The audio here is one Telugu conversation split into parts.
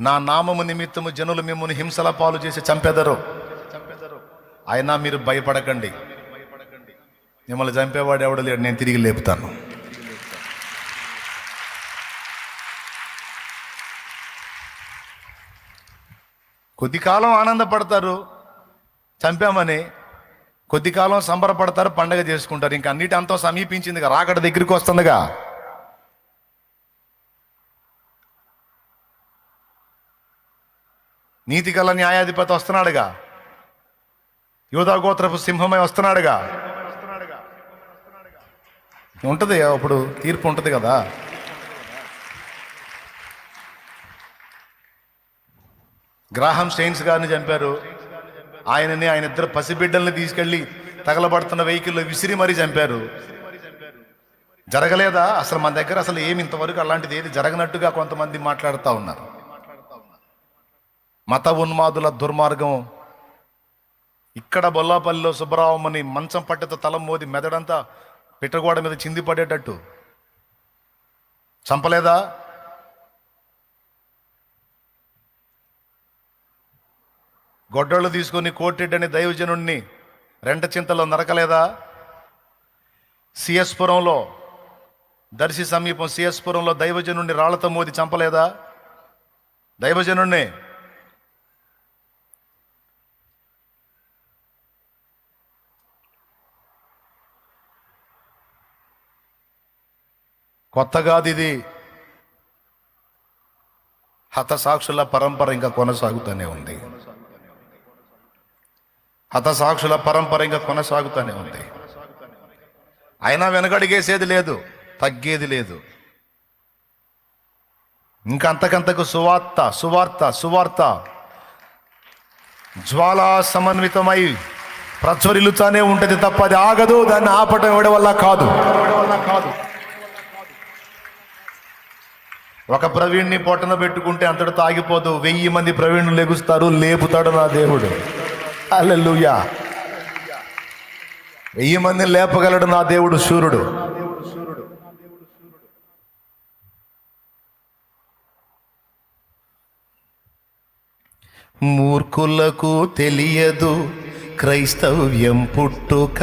నా నామము నిమిత్తము జనులు మిమ్మల్ని హింసల పాలు చేసి చంపెదరు. అయినా మీరు భయపడకండి. మిమ్మల్ని చంపేవాడు ఎవడు లేడు నేను తిరిగి లేపుతాను. కొద్ది కాలం ఆనందపడతారు చంపామని. కొద్ది కాలం సంబరపడతారు పండగ చేసుకుంటారు. ఇంకా అన్నిటి అంతా సమీపించిందిగా రాకడ దగ్గరికి వస్తుందిగా. నీతిగల న్యాయాధిపతి వస్తున్నాడుగా. యోధాగోత్రపు సింహమై వస్తున్నాడుగా. ఉంటుంది అప్పుడు తీర్పు ఉంటుంది కదా. గ్రాహం సెయిన్స్ గారిని చంపారు. ఆయనని ఆయన ఇద్దరు పసిబిడ్డల్ని తీసుకెళ్ళి తగలబడుతున్న వెహికల్లో విసిరి మరీ చంపారు. జరగలేదా? అసలు మన దగ్గర అసలు ఏమి ఇంతవరకు అలాంటిది ఏది జరగనట్టుగా కొంతమంది మాట్లాడుతూ ఉన్నారు. మత ఉన్మాదుల దుర్మార్గం. ఇక్కడ బొల్లాపల్లిలో సుబ్బరామని మంచం పట్టెతో తలం మోది మెదడంతా పిట్టగోడ మీద చింది పడేటట్టు. చంపలేదా? గొడ్డళ్ళు తీసుకొని కోటిడ్డని దైవజనుణ్ణి రెంట చింతలో నరకలేదా? సిఎస్పురంలో దర్శి సమీపం సిఎస్పురంలో దైవజనుణ్ణి రాళ్ళతో మోది చంపలేదా? దైవజనుణ్ణి కొత్తగాది ఇది హతసాక్షుల పరంపర ఇంకా కొనసాగుతూనే ఉంది. హతసాక్షుల పరంపర ఇంకా కొనసాగుతూనే ఉంది. అయినా వెనకడిగేసేది లేదు తగ్గేది లేదు. ఇంకా అంతకంతకు సువార్త సువార్త సువార్త. జ్వాలా సమన్వితమై ప్రజ్వరిల్లుతానే ఉంటుంది తప్ప అది ఆగదు దాన్ని ఆపటం ఎవడి వల్ల కాదు కాదు. ఒక ప్రవీణ్ణి పొట్టన పెట్టుకుంటే అంతటితో ఆగిపోదు వెయ్యి మంది ప్రవీణ్లు లెగుస్తారు. లేపుతాడు నా దేవుడు. అల్లెలుయా వెయ్యి మందిని లేపగలడు నా దేవుడు సూర్యుడు. మూర్ఖులకు తెలియదు క్రైస్తవ్యం పుట్టుక.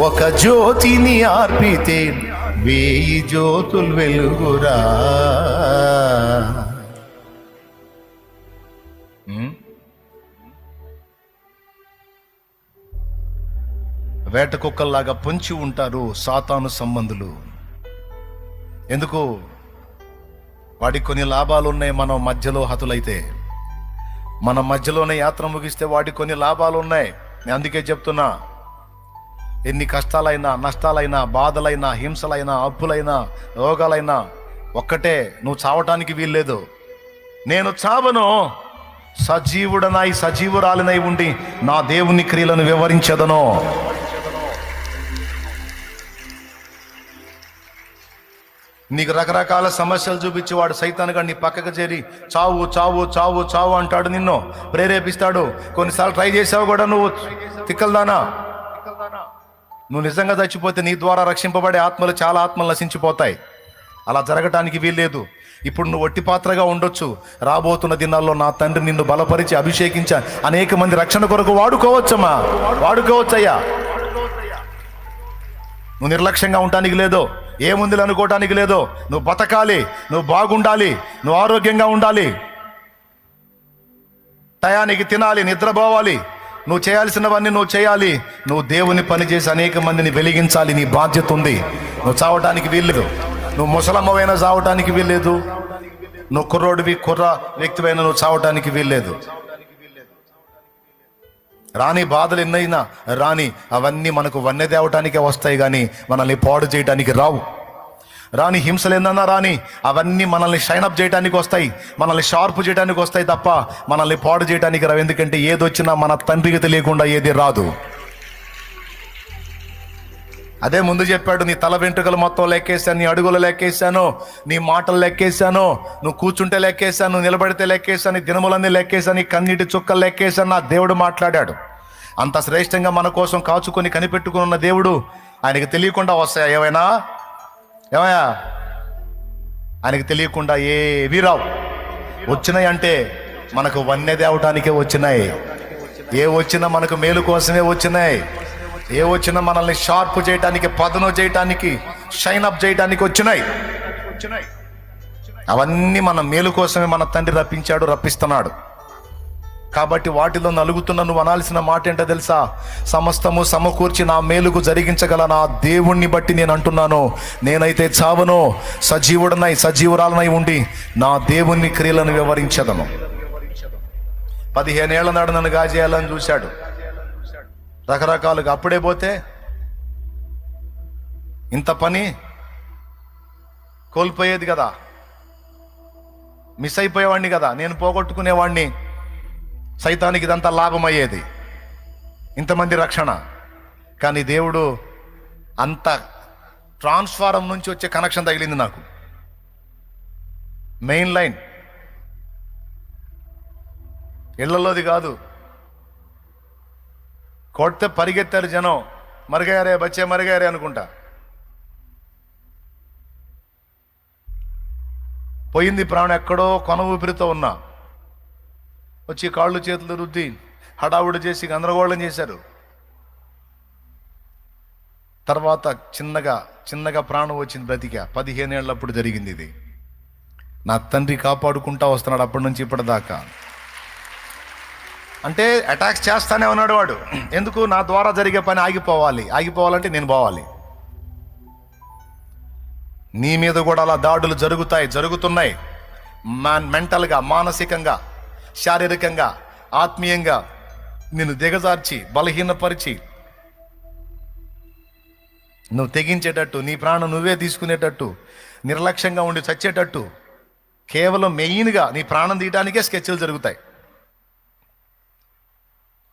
ఒక జ్యోతిని ఆర్పితే వేయి జ్యోతులు వెలుగురా. వేట కుక్కల్లాగా పొంచి ఉంటారు సాతాను సంబంధులు. ఎందుకు? వాడికి కొన్ని లాభాలు ఉన్నాయి మనం మధ్యలో హతులైతే. మన మధ్యలోనే యాత్ర ముగిస్తే వాడికి కొన్ని లాభాలు ఉన్నాయి నేను అందుకే చెప్తున్నా ఎన్ని కష్టాలైనా నష్టాలైనా బాధలైనా హింసలైనా అప్పులైనా రోగాలైనా ఒక్కటే నువ్వు చావటానికి వీల్లేదు. నేను చావను. సజీవుడనై సజీవురాలినై ఉండి నా దేవుని క్రియలను వివరించదను. నీకు రకరకాల సమస్యలు చూపించి వాడు సైతానుగా నీ పక్కకు చేరి చావు చావు చావు చావు అంటాడు నిన్ను. ప్రేరేపిస్తాడు. కొన్నిసార్లు ట్రై చేసావు కూడా నువ్వు. తిక్కల్దానా నువ్వు నిజంగా చచ్చిపోతే నీ ద్వారా రక్షింపబడే ఆత్మలు చాలా ఆత్మలు నశించిపోతాయి. అలా జరగటానికి వీల్లేదు. ఇప్పుడు నువ్వు ఒట్టి పాత్రగా ఉండొచ్చు. రాబోతున్న దినాల్లో నా తండ్రి నిన్ను బలపరిచి అభిషేకించా అనేక మంది రక్షణ కొరకు వాడుకోవచ్చమ్మా. వాడుకోవచ్చయ్యా. నువ్వు నిర్లక్ష్యంగా ఉండటానికి లేదో ఏముంది అనుకోవటానికి లేదో నువ్వు బతకాలి నువ్వు బాగుండాలి నువ్వు ఆరోగ్యంగా ఉండాలి. టయానికి తినాలి నిద్రపోవాలి. నువ్వు చేయాల్సినవన్నీ నువ్వు చేయాలి. నువ్వు దేవుని పని చేసి అనేక మందిని వెలిగించాలి. నీ బాధ్యత ఉంది. నువ్వు చావటానికి వీల్లేదు. నువ్వు ముసలమ్మవైనా చావటానికి వీల్లేదు. నువ్వు కుర్రోడివి కుర్ర వ్యక్తివైనా నువ్వు చావటానికి వీల్లేదు. రాని బాధలు ఎన్నైనా రాని అవన్నీ మనకు వన్నె తేవటానికే వస్తాయి కానీ మనల్ని పాడు చేయటానికి రావు. రాని హింసలు ఏందన్నా రాని అవన్నీ మనల్ని షైనప్ చేయడానికి వస్తాయి. మనల్ని షార్ప్ చేయడానికి వస్తాయి తప్ప మనల్ని పాడు చేయడానికి రావు. ఎందుకంటే ఏది వచ్చినా మన తండ్రికి తెలియకుండా ఏది రాదు. అదే ముందు చెప్పాడు నీ తల వెంట్రుకలు మొత్తం లెక్కేశాను నీ అడుగులు లెక్కేశాను నీ మాటలు లెక్కేశాను నువ్వు కూర్చుంటే లెక్కేశాను నువ్వు నిలబడితే లెక్కేశాను నీ దినములన్నీ లెక్కేశాను నీ కన్నీటి చుక్కలు లెక్కేశాను నా దేవుడు మాట్లాడాడు. అంత శ్రేష్టంగా మన కోసం కాచుకొని కనిపెట్టుకుని ఉన్న దేవుడు ఆయనకి తెలియకుండా వస్తాయా? ఏమైనా? ఏమయ్యా? ఆయనకి తెలియకుండా ఏవి రావు. వచ్చినాయి అంటే మనకు వన్య తేవటానికే వచ్చినాయి. ఏ వచ్చినా మనకు మేలు కోసమే వచ్చినాయి. ఏ వచ్చినా మనల్ని షార్ప్ చేయటానికి పదను చేయటానికి షైన్ అప్ చేయటానికి వచ్చినాయి. అవన్నీ మన మేలు కోసమే మన తండ్రి రప్పించాడు రప్పిస్తున్నాడు. కాబట్టి వాటిలో నలుగుతున్న నువ్వు అనాల్సిన మాట ఏంటో తెలుసా? సమస్తము సమకూర్చి నా మేలుకు జరిగించగల నా దేవుణ్ణి బట్టి నేను అంటున్నాను. నేనైతే చావను సజీవుడనై సజీవురాలనై ఉండి నా దేవుని క్రియలను వివరించదను. పదిహేనేళ్ళ నాడు నన్ను గాజేయాలని చూశాడు. రకరకాలుగా అప్పుడే పోతే ఇంత పని కోల్పోయేది కదా. మిస్ అయిపోయేవాడిని కదా. నేను పోగొట్టుకునేవాడిని. సైతానికి ఇదంతా లాభమయ్యేది. ఇంతమంది రక్షణ. కానీ దేవుడు అంత ట్రాన్స్ఫారం నుంచి వచ్చే కనెక్షన్ తగిలింది నాకు. Main line. ఇళ్ళలోది కాదు. కొడితే పరిగెత్తారు జనం. మరిగారే బచ్చే మరిగారే అనుకుంటా. పోయింది ప్రాణం ఎక్కడో కొన ఊపిరితో ఉన్నా. వచ్చి కాళ్ళు చేతులు రుద్ది హడావుడి చేసి గందరగోళం చేశారు. తర్వాత చిన్నగా చిన్నగా ప్రాణం వచ్చింది బ్రతిక. పదిహేనేళ్ళప్పుడు జరిగింది ఇది. నా తండ్రి కాపాడుకుంటా వస్తున్నాడు అప్పటి నుంచి ఇప్పటిదాకా. అంటే అటాక్స్ చేస్తానే ఉన్నాడు వాడు. ఎందుకు? నా ద్వారా జరిగే పని ఆగిపోవాలి. ఆగిపోవాలంటే నేను పోవాలి. నీ మీద కూడా అలా దాడులు జరుగుతాయి జరుగుతున్నాయి. మెంటల్గా మానసికంగా. శారీరకంగా ఆత్మీయంగా నిన్ను దిగజార్చి బలహీనపరిచి నువ్వు తెగించేటట్టు నీ ప్రాణం నువ్వే తీసుకునేటట్టు నిర్లక్ష్యంగా ఉండి చచ్చేటట్టు కేవలం మెయిన్గా నీ ప్రాణం తీయడానికే స్కెచ్లు జరుగుతాయి.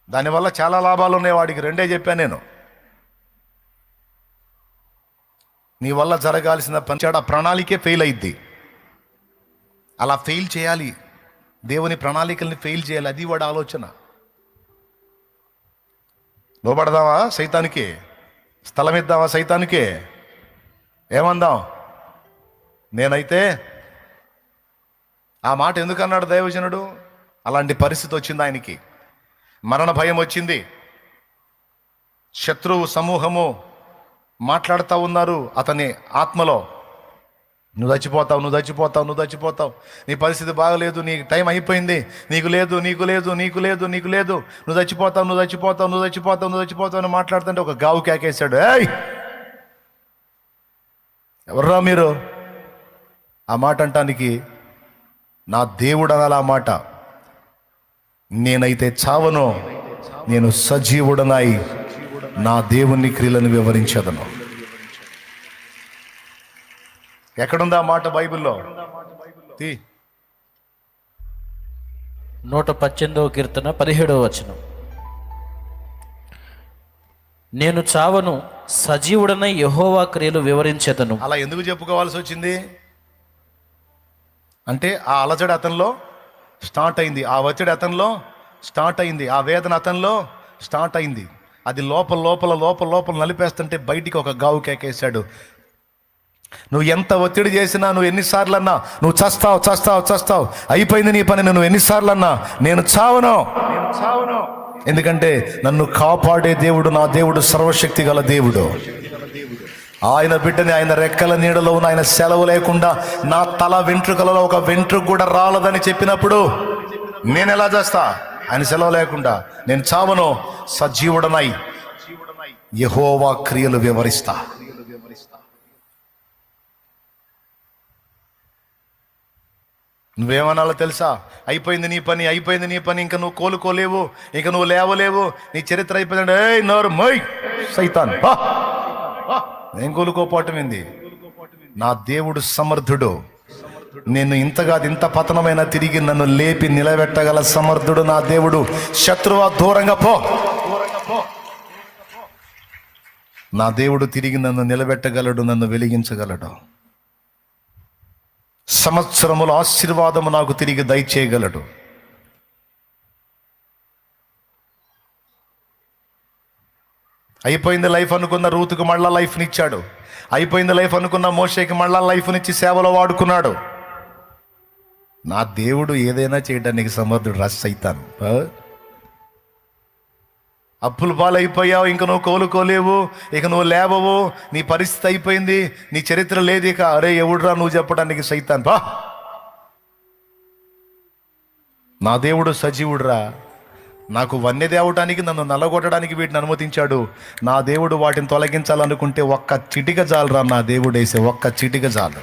దానివల్ల చాలా లాభాలు ఉన్నాయి వాడికి రెండే చెప్పాను నేను. నీ వల్ల జరగాల్సిన పని చెడ ప్రణాళికే ఫెయిల్ అయింది అలా ఫెయిల్ చేయాలి. దేవుని ప్రణాళికల్ని ఫెయిల్ చేయాలి. అది వాడి ఆలోచన. లోపడదామా సైతానికి? స్థలం ఇద్దామా సైతానికి? ఏమందాం? నేనైతే ఆ మాట ఎందుకన్నాడు దైవజనుడు? అలాంటి పరిస్థితి వచ్చింది ఆయనకి. మరణ భయం వచ్చింది. శత్రువు సమూహము మాట్లాడుతూ ఉన్నారు అతని ఆత్మలో. నువ్వు చచ్చిపోతావు నువ్వు చచ్చిపోతావు నువ్వు చచ్చిపోతావు. నీ పరిస్థితి బాగలేదు నీ టైం అయిపోయింది. నీకు లేదు నీకు లేదు నీకు లేదు నీకు లేదు. నువ్వు చచ్చిపోతావు నువ్వు చచ్చిపోతావు నువ్వు చచ్చిపోతావు నువ్వు చచ్చిపోతావు అని మాట్లాడుతుంటే ఒక గావు కేకేశాడు. ఏయ్! ఎవర్రా మీరు? ఆ మాట అంటానికి నా దేవుడు అనాలి ఆ మాట. నేనైతే చావను నేను సజీవుడనై నా దేవుని క్రియలను వివరించదను. ఎక్కడుందా మాట బైబిల్లో? తీ. నూట పద్దెనిమిదవ కీర్తన పదిహేడవ వచనం. నేను చావను సజీవుడనై యహోవా క్రియలు వివరించేదను. అలా ఎందుకు చెప్పుకోవాల్సి వచ్చింది? అంటే ఆ అలజడి అతనిలో స్టార్ట్ అయింది. ఆ ఒత్తిడి అతనిలో స్టార్ట్ అయింది. ఆ వేదన అతనిలో స్టార్ట్ అయింది. అది లోపల లోపల లోపల లోపల నలిపేస్తుంటే బయటికి ఒక గావు కేకేశాడు. నువ్వు ఎంత ఒత్తిడి చేసినా నువ్వు ఎన్నిసార్లు అన్నా నువ్వు చస్తావు చస్తావు చస్తావు. అయిపోయింది నీ పని నువ్వు ఎన్నిసార్లు అన్నా నేను చావను. నేను చావను. ఎందుకంటే నన్ను కాపాడే దేవుడు నా దేవుడు సర్వశక్తి గల దేవుడు. ఆయన బిడ్డని ఆయన రెక్కల నీడలో ఉన్న ఆయన సెలవు లేకుండా నా తల వెంట్రుకలలో ఒక వెంట్రుక కూడా రాలదని చెప్పినప్పుడు నేను ఎలా చేస్తా? ఆయన సెలవు లేకుండా. నేను చావను. సజీవుడనై. యహోవా క్రియలు వివరిస్తా. నువ్వేమనాలో తెలుసా? అయిపోయింది నీ పని అయిపోయింది నీ పని ఇంకా నువ్వు కోలుకోలేవు ఇంకా నువ్వు లేవలేవు నీ చరిత్ర అయిపోయిందండి ఏయ్ నోరు మై సైతాన్ నేను కోలుకోపోవటం ఏంది? నా దేవుడు సమర్థుడు. నేను ఇంతగా ఇంత పతనమైన తిరిగి నన్ను లేపి నిలబెట్టగల సమర్థుడు నా దేవుడు. శత్రువ దూరంగా పో! నా దేవుడు తిరిగి నన్ను నిలబెట్టగలడు నన్ను వెలిగించగలడు. సంవత్సరముల ఆశీర్వాదము నాకు తిరిగి దయచేయగలడు. అయిపోయింది లైఫ్ అనుకున్న రూతుకు మళ్ళా లైఫ్నిచ్చాడు. అయిపోయింది లైఫ్ అనుకున్న మోషేకి మళ్ళా లైఫ్నిచ్చి సేవలో వాడుకున్నాడు. నా దేవుడు ఏదైనా చేయడానికి సమర్థుడు రస్ అవుతాను అప్పులు పాలైపోయావు ఇంక నువ్వు కోలుకోలేవు ఇక నువ్వు లేవవు నీ పరిస్థితి అయిపోయింది నీ చరిత్ర లేదు ఇక అరే ఎవడురా నువ్వు చెప్పడానికి సైతాన్? బా! నా దేవుడు సజీవుడురా. నాకు వన్య తేవటానికి నన్ను నల్లగొట్టడానికి వీటిని అనుమతించాడు. నా దేవుడు వాటిని తొలగించాలనుకుంటే ఒక్క చిటిక జాలరా నా దేవుడు వేసే ఒక్క చిటిక జాలు.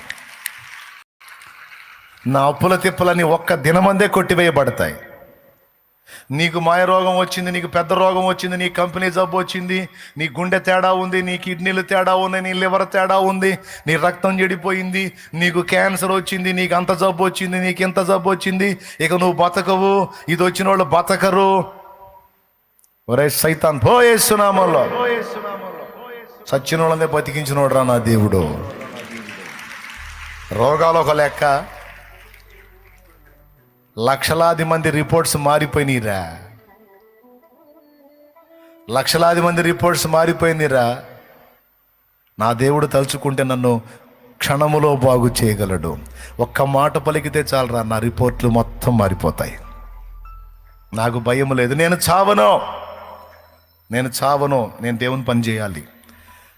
నా అప్పుల తిప్పలని ఒక్క దినమందే కొట్టివేయబడతాయి. నీకు మాయ రోగం వచ్చింది నీకు పెద్ద రోగం వచ్చింది నీ కంపెనీ జబ్బు వచ్చింది నీ గుండె తేడా ఉంది నీ కిడ్నీలు తేడా ఉన్నాయి నీ లివర్ తేడా ఉంది నీ రక్తం చెడిపోయింది నీకు క్యాన్సర్ వచ్చింది నీకు అంత జబ్బు వచ్చింది నీకు ఇంత జబ్బు వచ్చింది ఇక నువ్వు బతకవు ఇది వచ్చిన వాళ్ళు బతకరు. ఒరే సైతాన్ పోయేస్తున్నామల్లో సచ్చిన వాళ్ళనే బతికించినోడు రా నా దేవుడు. రోగాలు ఒక లెక్క. లక్షలాది మంది రిపోర్ట్స్ మారిపోయినాయిరా లక్షలాది మంది రిపోర్ట్స్ మారిపోయినరా. నా దేవుడు తలుచుకుంటే నన్ను క్షణములో బాగు చేయగలడు. ఒక్క మాట పలికితే చాలరా నా రిపోర్ట్లు మొత్తం మారిపోతాయి. నాకు భయం లేదు. నేను చావను. నేను చావను. నేను దేవుని పని చేయాలి.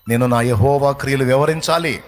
నేను నా యహోవా క్రియలు వివరించాలి.